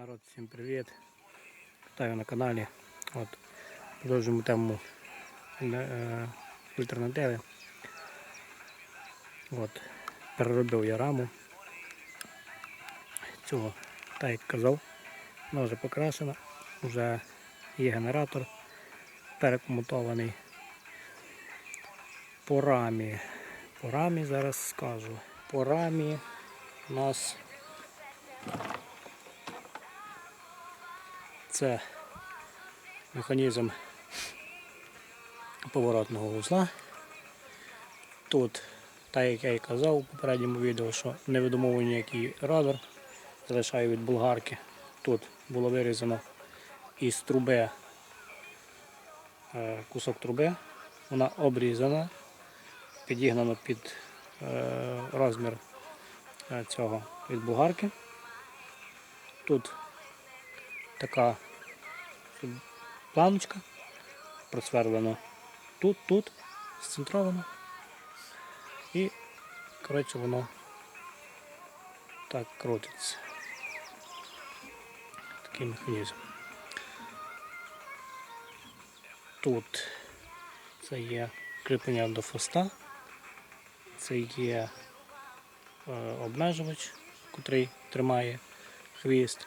Всім привіт! Вітаю на каналі. От, продовжуємо тему е, альтернативи. От, переробив я раму. Цього, так як казав, вона вже покрашена, вже є генератор перекомутований. По рамі. По рамі зараз скажу. По рамі у нас Це механізм поворотного вузла. Тут, так як я і казав у попередньому відео, що не видумовую ніякий радар, залишаю від болгарки. Тут було вирізано із труби е, кусок труби, вона обрізана, підігнана під е, розмір е, цього від болгарки. Тут така планочка, просверлено тут, тут, сцентровано. І, коротше, воно так крутиться. Такий механізм. Тут це є кріплення до фоста, це є е, обмежувач, котрий тримає хвіст,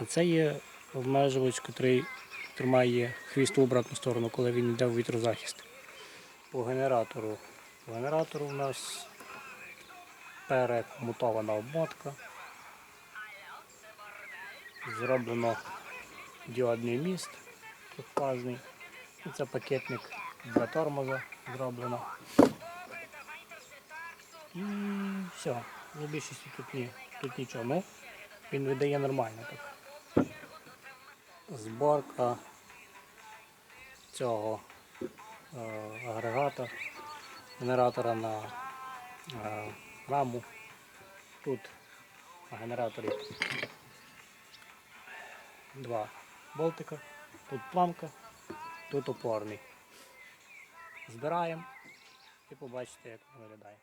а це є обмежувач, який тримає хвіст в обратну сторону, коли він йде в вітрозахист. По генератору. По генератору у нас перекомутована обмотка. Зроблено діодний міст підказний. І це пакетник для тормоза зроблено. І все. За більшості тут, ні, тут нічого. Ну, він видає нормально так зборка цього е, агрегата, генератора на е, раму. Тут на генераторі два болтика, тут планка, тут опорний. Збираємо і побачите, як виглядає.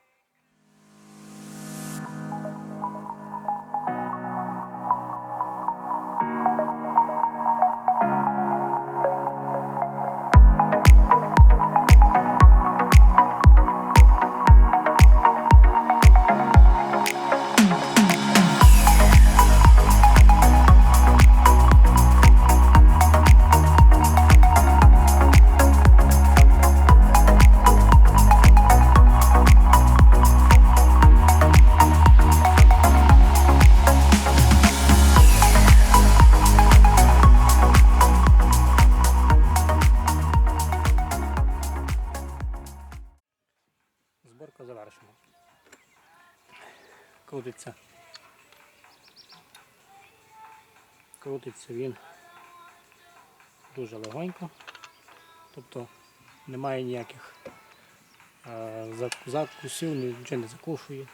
Зборка завершена. Крутиться. Крутиться він дуже легонько. Тобто немає ніяких е, закусів, нічого не закушує.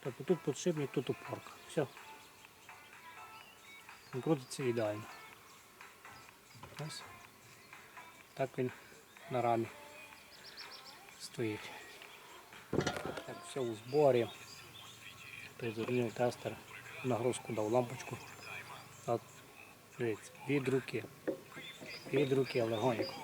Тобто тут подшипник, тут опорка. Все. Він крутиться ідеально. Ось. Так він на рамі стоїть. Все у зборі. Призорний тестер. Нагрузку дав лампочку. Дивіться, від руки. Від руки легонько.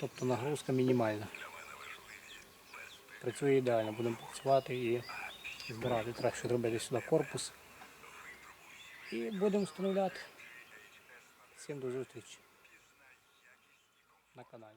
Тобто нагрузка мінімальна. Працює ідеально, будемо працювати і збирати. Треба ще зробити сюди корпус. І будемо встановляти. Всім до зустрічі на каналі.